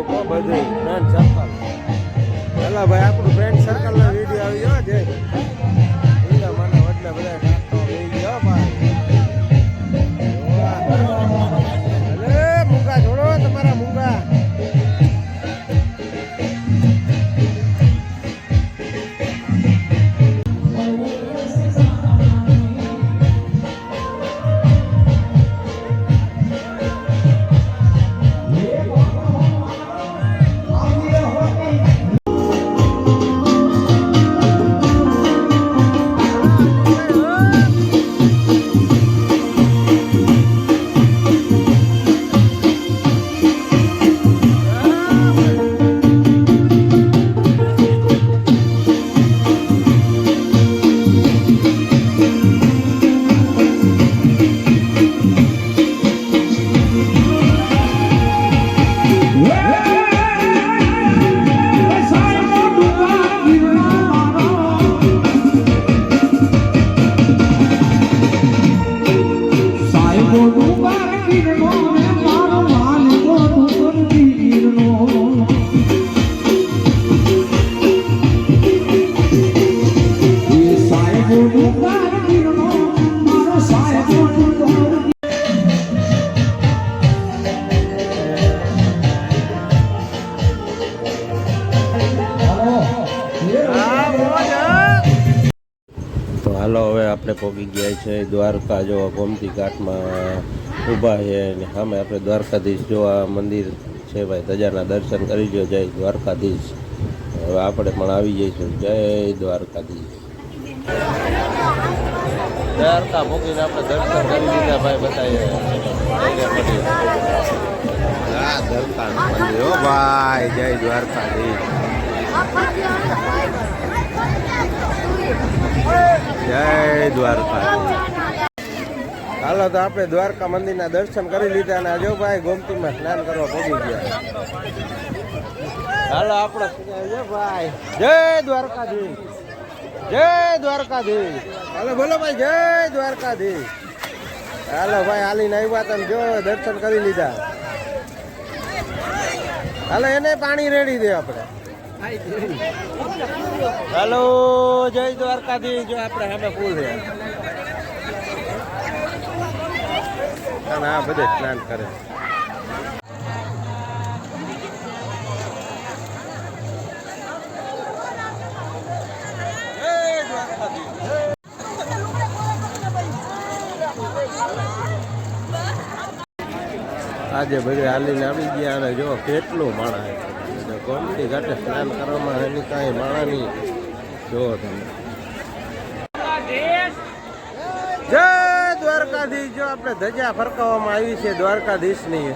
Group બધું friend circle પેલા ભાઈ આપણું ફ્રેન્ડ સર્કલ નો વીડિયો આવી ગયો છે આપણે પહોંચી ગયા છે, દ્વારકા જો ગોમતી ઘાટમાં ઊભા છે અને સામે આપણે દ્વારકાધીશ જો આ મંદિર છે ભાઈ, ધજાના દર્શન કરી જો, જય દ્વારકાધીશ. હવે આપણે પણ આવી જઈશું. જય દ્વારકાધીશ. દ્વારકા મૂકીને આપણે દર્શન કરી લીધા ભાઈ, બતાવીએ. ભાઈ, જય દ્વારકાધીશ. જય દ્વારકા. હાલો તો આપણે દ્વારકા મંદિરના દર્શન કરી લીધા અને જો ભાઈ ગોમતીમાં સ્નાન કરવા પહોંચી ગયા. હાલો આપણે ભાઈ. જય દ્વારકાધી જય દ્વારકાધી હાલો, બોલો ભાઈ, જય દ્વારકાધી હાલો ભાઈ, હાલીને આવ્યા તમે જો દર્શન કરી લીધા. હાલો, એને પાણી રેડી દે આપણે. હાલો, જય દ્વારકાધીશ. જો આપણે સામે પુલ છે. અને આ બધે સ્નાન કરે. આજે ભાઈ હાલીને આવી ગયા અને જો કેટલું માણા ગોમતી ઘાટે સ્નાન કરવામાં એની કાંઈ માણા નહીં જો તમે. જય દ્વારકાધીશ. જો આપણે ધજા ફરકાવવામાં આવી છે દ્વારકાધીશની.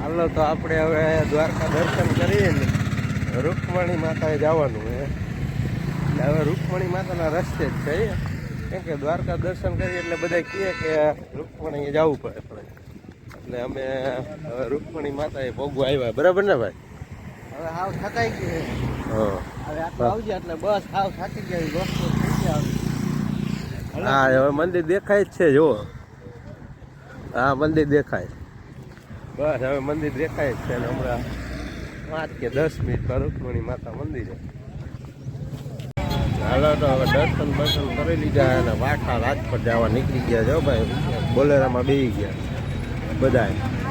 હાલો તો આપણે હવે દ્વારકા દર્શન કરીએ ને રૂકમણી માતાએ જવાનું હે હવે રૂકમણી માતાના રસ્તે જ છે કેમ કે દ્વારકા દર્શન કરીએ એટલે બધા કહે કે રૂકમણીએ જવું પડે પણ એટલે અમે હવે રૂકમણી માતાએ ભોગવા આવ્યા. બરાબર ને ભાઈ? હવે હાવ થકાઈ ગઈ હા. હવે આટલું આવજે એટલે બસ હાવ થાકી ગઈ ગયા હા હવે મંદિર દેખાય જ છે જુઓ. હા મંદિર દેખાય. બસ હવે મંદિર દેખાય જ છે ને હમણાં પાંચ કે દસ મિનિટ પર રૂકમણી માતા મંદિરે. હાલો તો હવે દર્શન દર્શન કરી લીધા અને વાઠા રાજકોટ જવા નીકળી ગયા જો ભાઈ. બોલેરામાં બેસી ગયા. બધાય.